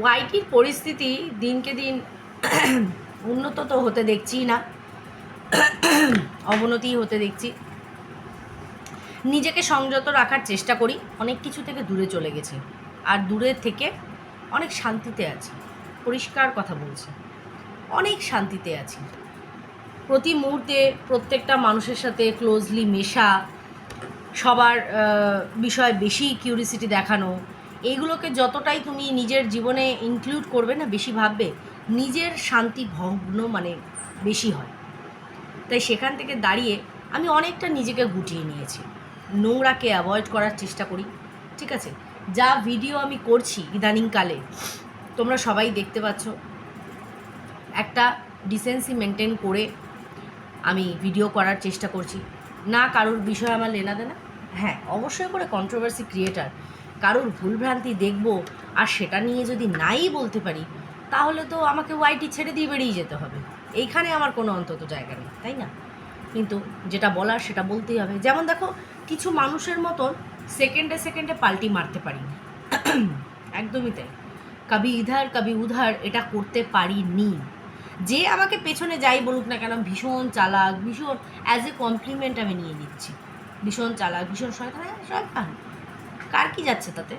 ওয়াইটির পরিস্থিতি দিনকে দিন উন্নত তো হতে দেখছি না, অবনতি হতে দেখছি। নিজেকে সংযত রাখার চেষ্টা করি, অনেক কিছু থেকে দূরে চলে গেছি, আর দূরে থেকে অনেক শান্তিতে আছি, পরিষ্কার কথা বলছি, অনেক শান্তিতে আছি। প্রতি মুহূর্তে প্রত্যেকটা মানুষের সাথে ক্লোজলি মেশা, সবার বিষয়ে বেশি কিউরিসিটি দেখানো এইগুলোকে যতটাই তুমি নিজের জীবনে ইনক্লুড করবে না, বেশি ভাববে, নিজের শান্তি ভগ্ন মানে বেশি হয়। তাই সেখান থেকে দাঁড়িয়ে আমি অনেকটা নিজেকে গুটিয়ে নিয়েছি। নোংরাকে অ্যাভয়েড করার চেষ্টা করি, ঠিক আছে? যা ভিডিও আমি করছি ইদানিংকালে, তোমরা সবাই দেখতে পাচ্ছ, একটা ডিসেন্সি মেনটেন করে আমি ভিডিও করার চেষ্টা করছি। না কারোর বিষয়ে আমার লেনা দেনা? হ্যাঁ অবশ্যই করে কন্ট্রোভার্সি ক্রিয়েটার কারোর ভুলভ্রান্তি দেখব আর সেটা নিয়ে যদি নাই বলতে পারি তাহলে তো আমাকে ওয়াইটি ছেড়ে দিয়ে বেরিয়ে যেতে হবে। এইখানে আমার কোনো অন্তত জায়গা নেই তাই না? কিন্তু যেটা বলার সেটা বলতেই হবে। যেমন দেখো কিছু মানুষের মতন সেকেন্ডে সেকেন্ডে পাল্টি মারতে পারি না। একদমই তাই। কবি ইধার কবি উধার এটা করতে পারিনি। যে আমাকে পেছনে যাই বলুক না কেন ভীষণ চালাক ভীষণ অ্যাজ এ কমপ্লিমেন্ট আমি নিয়ে নিচ্ছি। ভীষণ চালাক ভীষণ শয়তান হ্যাঁ, শয়তান। কার কি যাচ্ছে তাতে?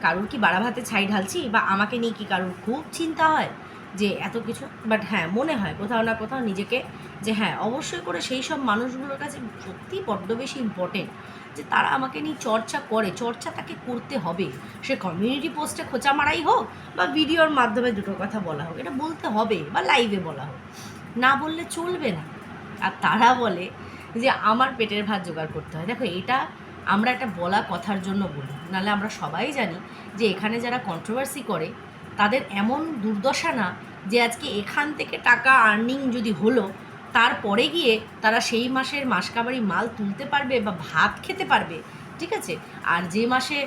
কারুর কি বাড়া ভাতে ছাই ঢালছি? বা আমাকে নিয়ে কি কারুর খুব চিন্তা হয় যে এত কিছু? বাট হ্যাঁ মনে হয় কোথাও না কোথাও নিজেকে যে হ্যাঁ অবশ্যই করে সেই সব মানুষগুলোর কাছে সত্যি বড্ড বেশি ইম্পর্টেন্ট যে তারা আমাকে নিয়ে চর্চা করে। চর্চা তাকে করতে হবে। সে কমিউনিটি পোস্টে খোঁচা মারাই হোক বা ভিডিওর মাধ্যমে দুটো কথা বলা হোক, এটা বলতে হবে বা লাইভে বলা হোক। না বললে চলবে না। আর তারা বলে যে আমার পেটের ভাত জোগাড় করতে হয়। দেখো, এটা আমরা একটা বলা কথার জন্য বলি। নাহলে আমরা সবাই জানি যে এখানে যারা কন্ট্রোভার্সি করে, তাদের এমন দুর্দশা না যে আজকে এখান থেকে টাকা আর্নিং যদি হলো, তারপরে গিয়ে তারা সেই মাসের মাসকাবারি মাল তুলতে পারবে বা ভাত খেতে পারবে, ঠিক আছে? আর যে মাসে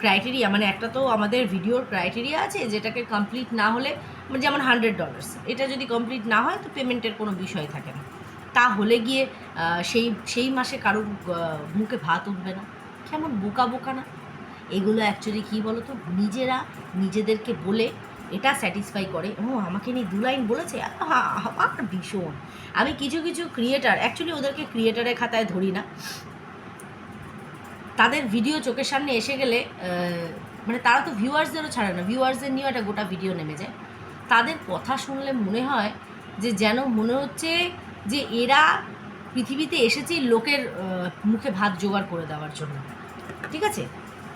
ক্রাইটেরিয়া মানে একটা তো আমাদের ভিডিওর ক্রাইটেরিয়া আছে যেটাকে কমপ্লিট না হলে মানে যেমন হান্ড্রেড ডলার্স এটা যদি কমপ্লিট না হয় তো পেমেন্টের কোনো বিষয় থাকে না। তাহলে গিয়ে সেই সেই মাসে কারোর মুখে ভাত উঠবে না। কেমন বোকা বোকা না? এগুলো অ্যাকচুয়ালি কী বলো তো নিজেরা নিজেদেরকে বলে এটা স্যাটিসফাই করে। ও, আমাকে নিয়ে দু লাইন বলেছে? আমার ভীষণ। আমি কিছু কিছু ক্রিয়েটার অ্যাকচুয়ালি ওদেরকে ক্রিয়েটারের খাতায় ধরি না। তাদের ভিডিও চোখের সামনে এসে গেলে মানে তারা তো ভিউয়ার্সদেরও ছাড়ে না। ভিউয়ার্সদের নিয়েও একটা গোটা ভিডিও নেমে যায়। তাদের কথা শুনলে মনে হয় যে যেন মনে হচ্ছে যে এরা পৃথিবীতে এসেছে লোকের মুখে ভাত জোগাড় করে দেওয়ার জন্য। ঠিক আছে?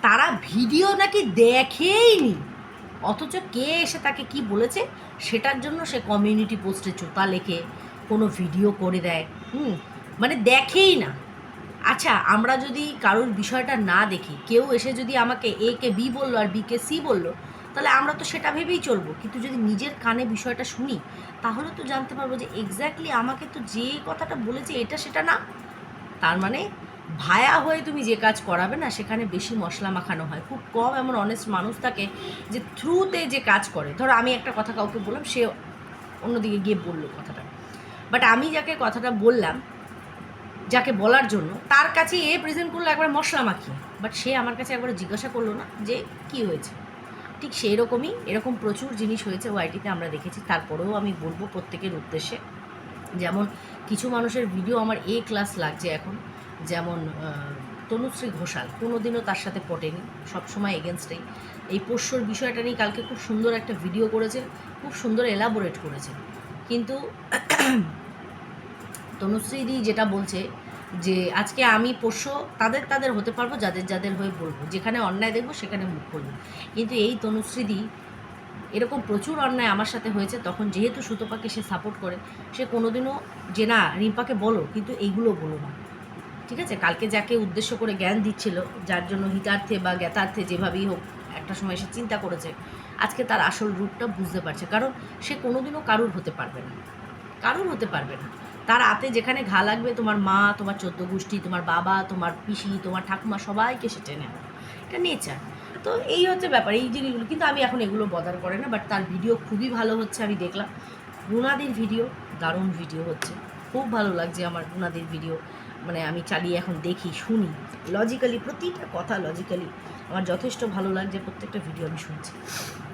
তারা ভিডিও নাকি দেখেইনি। অথচ কে এসে তাকে কি বলেছে, সেটার জন্য সে কমিউনিটি পোস্টে চোতা লেখে, কোনো ভিডিও করে দেয়। হুম? মানে দেখেই না। আচ্ছা আমরা যদি কারোর বিষয়টা না দেখি, কেউ এসে যদি আমাকে এ কে বি বলল আর বি কে সি বলল তাহলে আমরা তো সেটা ভেবেই চলবো। কিন্তু যদি নিজের কানে বিষয়টা শুনি, তাহলে তো জানতে পারব যে এক্স্যাক্টলি আমাকে তো যে কথাটা বলেছে এটা সেটা না। তার মানে ভায়া হয়ে তুমি যে কাজ করাবে না, সেখানে বেশি মশলা মাখানো হয়। খুব কম এমন অনেস্ট মানুষ থাকে যে থ্রুতে যে কাজ করে। ধরো আমি একটা কথা কাউকে বললাম, সে অন্যদিকে গিয়ে বলল কথাটা। বাট আমি যাকে কথাটা বললাম, যাকে বলার জন্য, তার কাছে এ প্রেজেন্ট করল একবার মশলা মাখিয়ে। বাট সে আমার কাছে একবার জিজ্ঞাসা করল না যে কি হয়েছে? ঠিক সেই রকমই এরকম প্রচুর জিনিস হয়েছে ওয়াইটিতে আমরা দেখেছি। তারপরেও আমি বলব প্রত্যেকের উদ্দেশ্যে, যেমন কিছু মানুষের ভিডিও আমার এ ক্লাস লাগছে এখন, যেমন তনুশ্রী ঘোষাল, কোনোদিনও তার সাথে পটেনি সবসময় এগেনস্টেই এই পোষ্যর বিষয়টা নিয়ে কালকে খুব সুন্দর একটা ভিডিও করেছে খুব সুন্দর এলাবোরেট করেছে কিন্তু তনুশ্রীদি যেটা বলছে যে আজকে আমি পোষ্য, তাদের তাদের হতে পারব, যাদের যাদের হয়ে বলব। যেখানে অন্যায় দেখব, সেখানে মুখ খুলবো কিন্তু এই তনুশ্রীদি এরকম প্রচুর অন্যায় আমার সাথে হয়েছে, তখন যেহেতু সুতপাকে সে সাপোর্ট করে, সে কোনোদিনও যে না, রিম্পাকে বলো, কিন্তু এইগুলো বলো না। ঠিক আছে? কালকে যাকে উদ্দেশ্য করে জ্ঞান দিচ্ছিল, যার জন্য হিতার্থে বা জ্ঞাতার্থে যেভাবেই হোক, একটা সময় সে চিন্তা করেছে, আজকে তার আসল রূপটা বুঝতে পারছে। কারণ সে কোনোদিনও কারুর হতে পারবে না। কারুর হতে পারবে না। তার হাতে যেখানে ঘা লাগবে, তোমার মা, তোমার চোদ্দ গোষ্ঠী, তোমার বাবা, তোমার পিসি, তোমার ঠাকুমা সবাইকে সে টেনে এটা নেচার তো এই হচ্ছে ব্যাপার, এই জিনিসগুলো। কিন্তু আমি এখন এগুলো বদার করে না বাট তার ভিডিও খুবই ভালো হচ্ছে, আমি দেখলাম। রুনাদির ভিডিও দারুণ ভিডিও হচ্ছে। খুব ভালো লাগছে আমার রুনাদির ভিডিও মানে আমি চালিয়ে এখন দেখি, শুনি। লজিক্যালি প্রতিটা কথা লজিক্যালি আমার যথেষ্ট ভালো লাগছে, প্রত্যেকটা ভিডিও আমি শুনছি।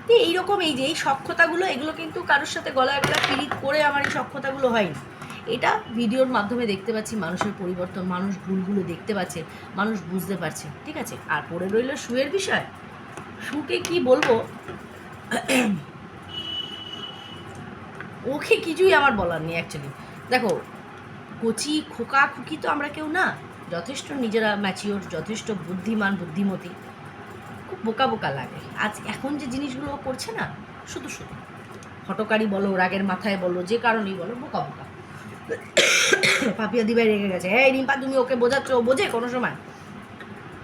তো এইরকম এই যে, এই সক্ষতাগুলো এগুলো কিন্তু কারোর সাথে গলায় গলায় পিরিত করে আমার এই সক্ষতাগুলো হয়নি। এটা ভিডিওর মাধ্যমে দেখতে পাচ্ছি মানুষের পরিবর্তন, মানুষ ভুলগুলো দেখতে পাচ্ছে, মানুষ বুঝতে পারছে, ঠিক আছে? আর পড়ে রইল শুয়ের বিষয়। শুকে কি বলব? ওকে কিছুই আমার বলার নেই অ্যাকচুয়ালি দেখো, কচি, খোকা, খুকি তো আমরা কেউ না। যথেষ্ট নিজেরা ম্যাচিওর যথেষ্ট বুদ্ধিমান, বুদ্ধিমতী। খুব বোকা বোকা লাগে। আজ এখন যে জিনিসগুলো করছে না, শুধু শুধু। হটকারি বলো, রাগের মাথায় বলো, যে কারণেই বলো, বোকা বোকা। পাপিয়া দিবাই রেগে গেছে। হ্যাঁ রিম্পা, তুমি ওকে বোঝাচ্ছ? ও বোঝে কোনো সময়?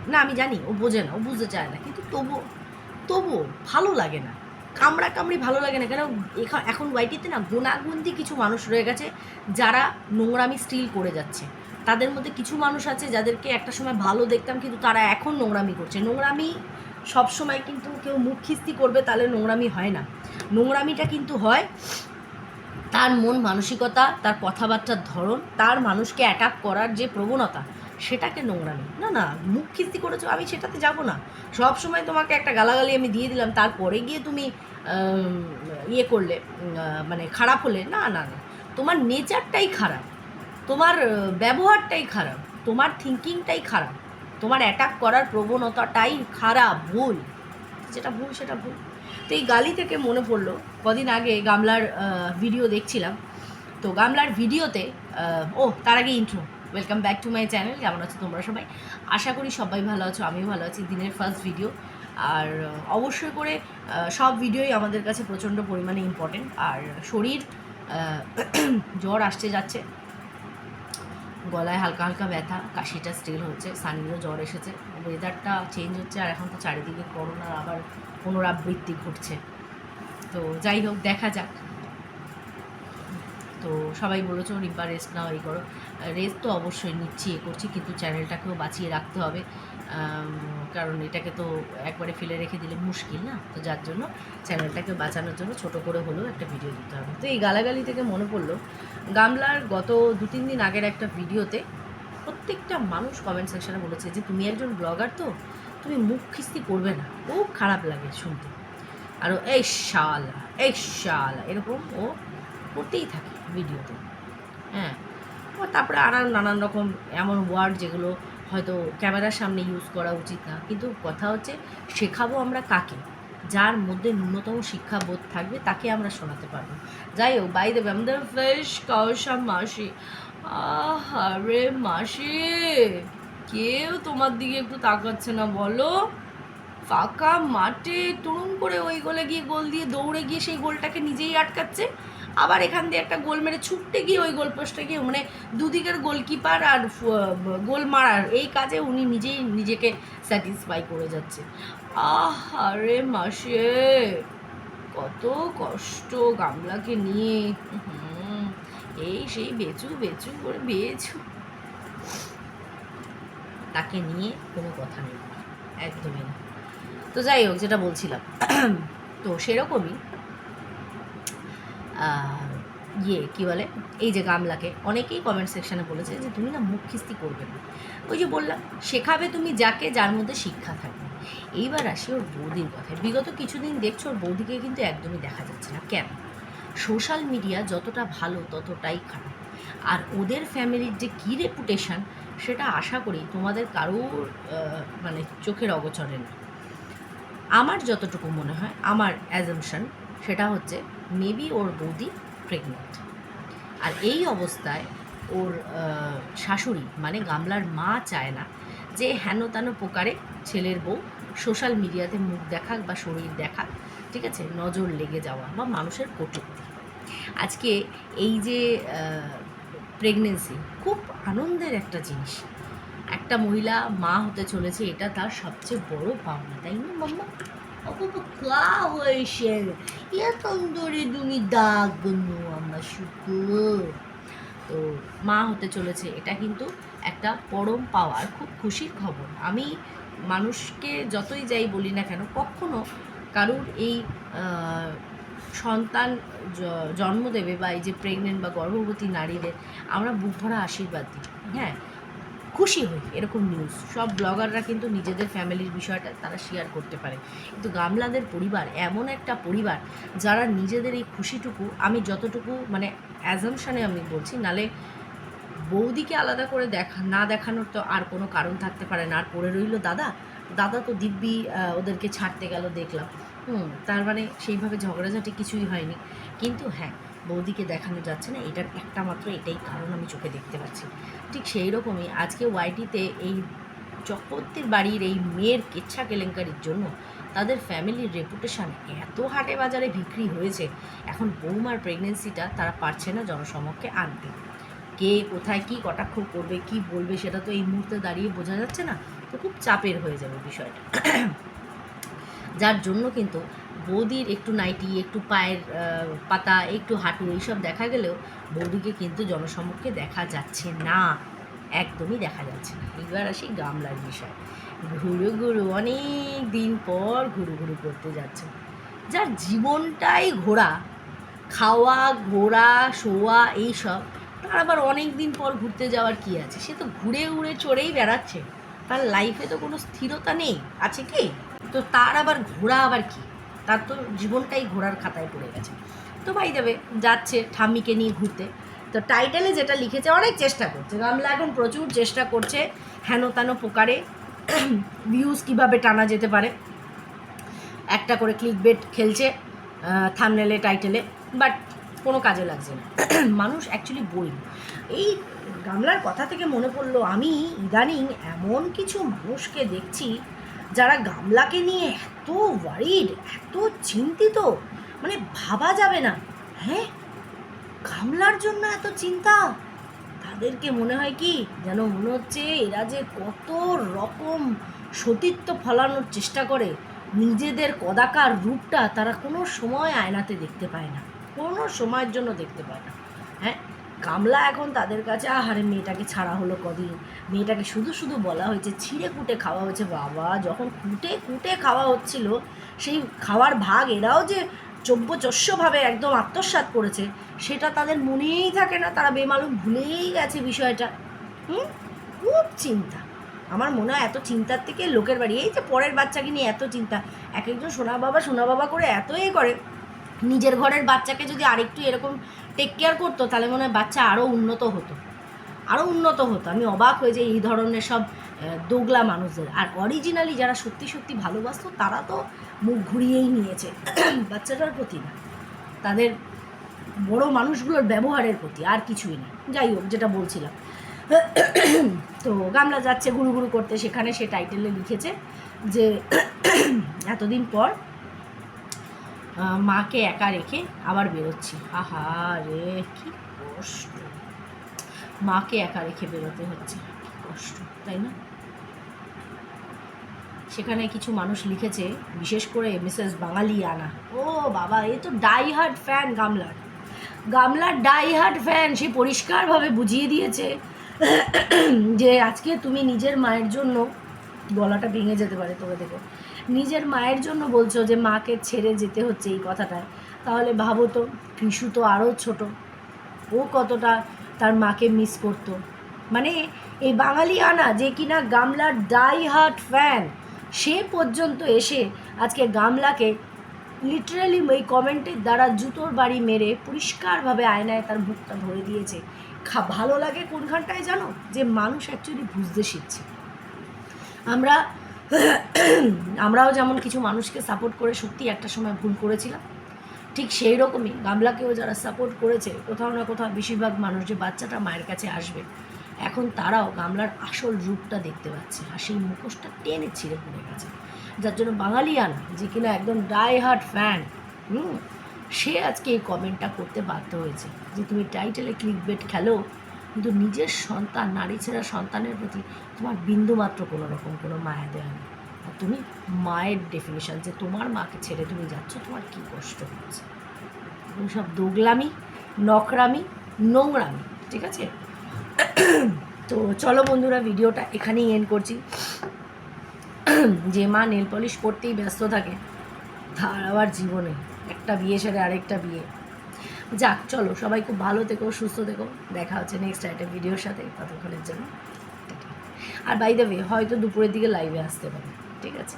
না, আমি জানি, ও বোঝে না, ও বুঝতে চায় না। কিন্তু তবু তবু ভালো লাগে না। কামড়া কামড়ি ভালো লাগে না। কেন, এখা- এখন ওয়াইটিতে না গুণাগুন্তি কিছু মানুষ রয়ে গেছে যারা নোংরামি স্টিল করে যাচ্ছে। তাদের মধ্যে কিছু মানুষ আছে যাদেরকে একটা সময় ভালো দেখতাম, কিন্তু তারা এখন নোংরামি করছে। নোংরামি সবসময় কিন্তু কেউ মুখ খিস্তি করবে, তাহলে নোংরামি হয় না। নোংরামিটা কিন্তু হয় তার মন মানসিকতা, তার কথাবার্তার ধরন, তার মানুষকে অ্যাটাক করার যে প্রবণতা, সেটাকে নোংরামি না না, মুখ খিস্তি করেছ, আমি সেটাতে যাব না। সব সময় তোমাকে একটা গালাগালি আমি দিয়ে দিলাম, তারপরে গিয়ে তুমি ইয়ে করলে মানে খারাপ হলে, না না না। তোমার নেচারটাই খারাপ, তোমার ব্যবহারটাই খারাপ, তোমার থিঙ্কিংটাই খারাপ, তোমার অ্যাটাক করার প্রবণতাটাই খারাপ ভুল। যেটা ভুল, সেটা ভুল। তো এই গালি থেকে মনে পড়ল, কদিন আগে গামলার ভিডিও দেখছিলাম। তো গামলার ভিডিওতে ও, তার আগে intro welcome back to my channel কেমন আছো তোমরা সবাই? আশা করি সবাই ভালো আছো, আমিও ভালো আছি দিনের ফার্স্ট ভিডিও আর অবশ্যই করে সব ভিডিওই আমাদের কাছে প্রচণ্ড পরিমাণে ইম্পর্টেন্ট আর শরীর জ্বর আসছে যাচ্ছে। গলায় হালকা হালকা ব্যথা, কাশিটা স্টিল হচ্ছে সানিরও জ্বর এসেছে। ওয়েদারটা চেঞ্জ হচ্ছে, আর এখন তো চারিদিকে করোনার আবার পুনরাবৃত্তি ঘটছে। তো যাই হোক, দেখা যাক। তো সবাই বলেছ, রিম্পা রেস্ট নাও, এই করো। রেস্ট তো অবশ্যই নিচ্ছি, এ করছি, কিন্তু চ্যানেলটাকেও বাঁচিয়ে রাখতে হবে। কারণ এটাকে তো একবারে ফেলে রেখে দিলে মুশকিল না? তো যার জন্য চ্যানেলটাকে বাঁচানোর জন্য ছোট করে হলেও একটা ভিডিও দিতে হবে। তো এই গালাগালি থেকে মনে পড়ল, গামলার গত দু তিন দিন আগের একটা ভিডিওতে প্রত্যেকটা মানুষ কমেন্ট সেকশনে বলেছে যে, তুমি একজন ব্লগার তো? তুমি মুখ খিস্তি করবে না। খুব খারাপ লাগে শুনতে। আরও এই শাল এই শাল। এরকম ও করতেই থাকে ভিডিওতে। হ্যাঁ। তারপরে আর আর নানান রকম এমন ওয়ার্ড যেগুলো হয়তো ক্যামেরার সামনে ইউজ করা উচিত না। কিন্তু কথা হচ্ছে, শেখাবো আমরা কাকে? যার মধ্যে ন্যূনতম শিক্ষাবোধ থাকবে তাকে আমরা শোনাতে পারব। যাই হোক বাই দেবে আমাদের ফ্রেশ কাউসা মাসি আহ রে মাসি। কেউ তোমার দিকে একটু তাকাচ্ছে না, বলো। ফাঁকা মাঠে তুরুম করে ওই গোলে গিয়ে গোল দিয়ে দৌড়ে গিয়ে সেই গোলটাকে নিজেই আটকাচ্ছে। আবার এখান দিয়ে একটা গোল মেরে ছুটতে গিয়ে ওই গোল পোস্টে গিয়ে মানে দুদিকের গোলকিপার আর গোল মারার এই কাজে উনি নিজেই নিজেকে স্যাটিসফাই করে যাচ্ছে। আহ আরে মাসে, কত কষ্ট গামলাকে নিয়ে। এই সেই বেচু বেচু করে, বেচু তাকে নিয়ে কোনো কথা নেই। একদমই না। তো যাই হোক, যেটা বলছিলাম। তো সেরকমই ইয়ে কি বলে? এই যে গামলাকে, অনেকেই কমেন্ট সেকশনে বলেছে যে, তুমি না মুখ খিস্তি করবে না। ওই যে বললাম, শেখাবে তুমি যাকে যার মধ্যে শিক্ষা থাকবে এইবার আসি ওর বৌদির কথায়। বিগত কিছুদিন দেখছ ওর বৌদিকে কিন্তু একদমই দেখা যাচ্ছে না। কেন? সোশ্যাল মিডিয়া যতটা ভালো, ততটাই খারাপ। আর ওদের ফ্যামিলির যে কী রেপুটেশন সেটা আশা করি তোমাদের কারোর মানে চোখের অগোচরে না। আমার যতটুকু মনে হয়, আমার অ্যাজামশন সেটা হচ্ছে মেবি ওর বৌদি প্রেগনেন্ট আর এই অবস্থায় ওর শাশুড়ি মানে গামলার মা চায় না যে হেন তেন প্রকারে ছেলের বউ সোশ্যাল মিডিয়াতে মুখ দেখাক বা শরীর দেখাক, ঠিক আছে? নজর লেগে যাওয়া বা মানুষের কটূক্তি। আজকে এই যে প্রেগনেন্সি খুব আনন্দের একটা জিনিস। একটা মহিলা মা হতে চলেছে, এটা তার সবচেয়ে বড় পাওনা, তাই না, মাম্মা? অপু কা হয়েছে এরকম ধরে তুমি দাগ আমার শুকুর তো মা হতে চলেছে, এটা কিন্তু একটা পরম পাওয়ার খুব খুশির খবর। আমি মানুষকে যতই যাই বলি না কেন, কখনো কারুর এই সন্তান জন্ম দেবে বা এই যে প্রেগনেন্ট বা গর্ভবতী নারীদের, আমরা বুক ভরা আশীর্বাদ দিই। হ্যাঁ? খুশি হই, এরকম নিউজ সব ব্লগাররা কিন্তু নিজেদের ফ্যামিলির বিষয়টা তারা শেয়ার করতে পারে। কিন্তু গামলাদের পরিবার, এমন একটা পরিবার, যারা নিজেদের এই খুশিটুকু, আমি যতটুকু মানে অ্যাজামশানে আমি বলছি, নালে বৌদিকে আলাদা করে দেখা, না দেখানোর তো আর কোনো কারণ থাকতে পারে না। আর পড়ে রইল দাদা দাদা তো দিব্যি ওদেরকে ছাড়তে গেল, দেখলাম। হুম, তার মানে সেইভাবে ঝগড়াঝাটি কিছুই হয়নি। কিন্তু হ্যাঁ বৌদিকে দেখানো যাচ্ছে না, এটার একটা মাত্র এটাই কারণ আমি চোখে দেখতে পাচ্ছি। ঠিক সেই রকমই আজকে ওয়াইটিতে এই চক্রবর্তীর বাড়ির এই মেয়ের কেচ্ছা কেলেঙ্কারির জন্য তাদের ফ্যামিলির রেপুটেশন এত হাটে বাজারে বিক্রি হয়েছে, এখন বৌমার প্রেগনেন্সিটা তারা পারছে না জনসমক্ষে আনতে। কে কোথায় কি কটাক্ষ করবে, কি বলবে সেটা তো এই মুহূর্তে দাঁড়িয়ে বোঝা যাচ্ছে না, তো খুব চাপের হয়ে যাবে বিষয়টা। যার জন্য কিন্তু বৌদির একটু নাইটি, একটু পায়ের পাতা, একটু হাঁটু, এইসব দেখা গেলেও বৌদিকে কিন্তু জনসমক্ষে দেখা যাচ্ছে না। একদমই দেখা যাচ্ছে না। এবার আসি গামলার বিষয়। ঘুরু ঘুরু অনেক দিন পর ঘুরু ঘুরু করতে যাচ্ছে। যার জীবনটাই ঘোরা, খাওয়া, ঘোরা, শোয়া, এইসব, তার আবার অনেক দিন পর ঘুরতে যাওয়ার কি আছে? সে তো ঘুরে উড়ে চড়েই বেড়াচ্ছে। তার লাইফে তো কোনো স্থিরতা নেই। আছে কি? তো তার আবার ঘোরা আবার কি? তার তো জীবনটাই ঘোরার খাতায় পড়ে গেছে। তো ভাই দেবে যাচ্ছে ঠাম্মিকে নিয়ে ঘুরতে। তো টাইটেলে যেটা লিখেছে, অনেক চেষ্টা করছে। গামলা এখন প্রচুর চেষ্টা করছে হেন তেন প্রকারে ভিউজ কীভাবে টানা যেতে পারে। একটা করে ক্লিক বেট খেলছে থামনেলে টাইটেলে বাট কোনো কাজে লাগছে না। মানুষ অ্যাকচুয়ালি বই এই গামলার কথা থেকে মনে পড়ল, আমি ইদানিং এমন কিছু মানুষকে দেখছি যারা গামলাকে নিয়ে এত ওয়ারিড এত চিন্তিত মানে ভাবা যাবে না। হ্যাঁ? গামলার জন্য এত চিন্তা? তাদেরকে মনে হয় কি যেন মনে হচ্ছে এরা যে কত রকম সতীত্ব ফলানোর চেষ্টা করে। নিজেদের কদাকার রূপটা তারা কোনো সময় আয়নাতে দেখতে পায় না। কোনো সময়ের জন্য দেখতে পায় না। হ্যাঁ? গামলা এখন তাদের কাছে, আহারে মেয়েটাকে ছাড়া হলো কদিন? মেয়েটাকে শুধু শুধু বলা হয়েছে, ছিঁড়ে কুটে খাওয়া হয়েছে। বাবা, যখন কুটে কুটে খাওয়া হচ্ছিল, সেই খাওয়ার ভাগ এরাও যে চব্যচস্যভাবে একদম আত্মসাৎ করেছে, সেটা তাদের মনেই থাকে না। তারা বেমালুম ভুলেই গেছে বিষয়টা। হুম? খুব চিন্তা। আমার মনে হয় এত চিন্তার থেকে লোকের বাড়ি। এই যে পরের বাচ্চাকে নিয়ে এত চিন্তা। এক একজন সোনা বাবা সোনা বাবা করে এত এ করে। নিজের ঘরের বাচ্চাকে যদি আরেকটু এরকম টেক কেয়ার করতো, তাহলে মনে হয় বাচ্চা আরও উন্নত হতো। আরও উন্নত হতো। আমি অবাক হয়ে যে এই ধরনের সব দোগলা মানুষদের। আর অরিজিনালি যারা সত্যি সত্যি ভালোবাসতো, তারা তো মুখ ঘুরিয়েই নিয়েছে। বাচ্চাটার প্রতি না। তাদের বড় মানুষগুলোর ব্যবহারের প্রতি আর কিছুই না। যাই হোক, যেটা বলছিলাম। তো গামলা যাচ্ছে, গুরু গুরু করতে। সেখানে সে টাইটেলে লিখেছে যে, এতদিন পর মাকে একা রেখে আবার বেরোচ্ছি। আহা রে, কি কষ্ট। মাকে একা রেখে বেরোতে হচ্ছে। কষ্ট, তাই না? সেখানে কিছু মানুষ লিখেছে, বিশেষ করে মিসেস বাঙালি আনা ও বাবা, এ তো ডাই হার্ট ফ্যান গামলার। গামলার ডাই হার্ট ফ্যান, সে পরিষ্কারভাবে বুঝিয়ে দিয়েছে যে আজকে তুমি নিজের মায়ের জন্য গলাটা ভেঙে যেতে পারে তোকে দেখে। নিজের মায়ের জন্য বলছো যে মাকে ছেড়ে যেতে হচ্ছে এই কথাটায় তাহলে ভাবো তো কৃষু তো আরও ছোট। ও কতটা তার মাকে মিস করতো। মানে এই বাঙালি আনা যে কিনা গামলার ডাই হার্ট ফ্যান সে পর্যন্ত এসে আজকে গামলাকে লিটারালি ওই কমেন্টের দ্বারা জুতোর বাড়ি মেরে পরিষ্কারভাবে আয়নায় তার মুখটা ধরে দিয়েছে। খা, ভালো লাগে কোনখানটায় জানো? যে মানুষ অ্যাকচুয়ালি বুঝতে শিখছে। আমরা আমরাও যেমন কিছু মানুষকে সাপোর্ট করে সত্যি একটা সময় ভুল করেছিলাম, ঠিক সেই রকমই গামলাকেও যারা সাপোর্ট করেছে, কোথাও না কোথাও বেশিরভাগ মানুষ যে বাচ্চাটা মায়ের কাছে আসবে, এখন তারাও গামলার আসল রূপটা দেখতে পাচ্ছে আর সেই মুখোশটা টেনে ছিঁড়ে পড়ে গেছে। যার জন্য বাঙালিয়ানা যে কিনা একদম ডাই হার্ট ফ্যান হুম, সে আজকে এই কমেন্টটা করতে বাধ্য হয়েছে যে তুমি টাইটেলে ক্লিক বেট খেলো কিন্তু নিজের সন্তান, নারী ছেঁড়া সন্তানের প্রতি তোমার বিন্দুমাত্র কোনো রকম কোনো মায়া দেওয়া নেই। আর তুমি মায়ের ডেফিনেশন যে তোমার মাকে ছেড়ে তুমি যাচ্ছ, তোমার কী কষ্ট হচ্ছে? এগুলো সব দোগলামি, নকরামি, নোংরামি, ঠিক আছে? তো চলো বন্ধুরা, ভিডিওটা এখানেই এন্ড করছি। যে মা নেল পলিশ করতেই ব্যস্ত থাকে, তার আবার জীবনে একটা বিয়ে সেরে আরেকটা বিয়ে। যাক, চলো, সবাই খুব ভালো থেকো, সুস্থ থেকো। দেখা হচ্ছে নেক্সট একটা ভিডিওর সাথে ততক্ষণের জন্য। আর বাই দ্য হয়তো দুপুরের দিকে লাইভে আসতে পারে, ঠিক আছে?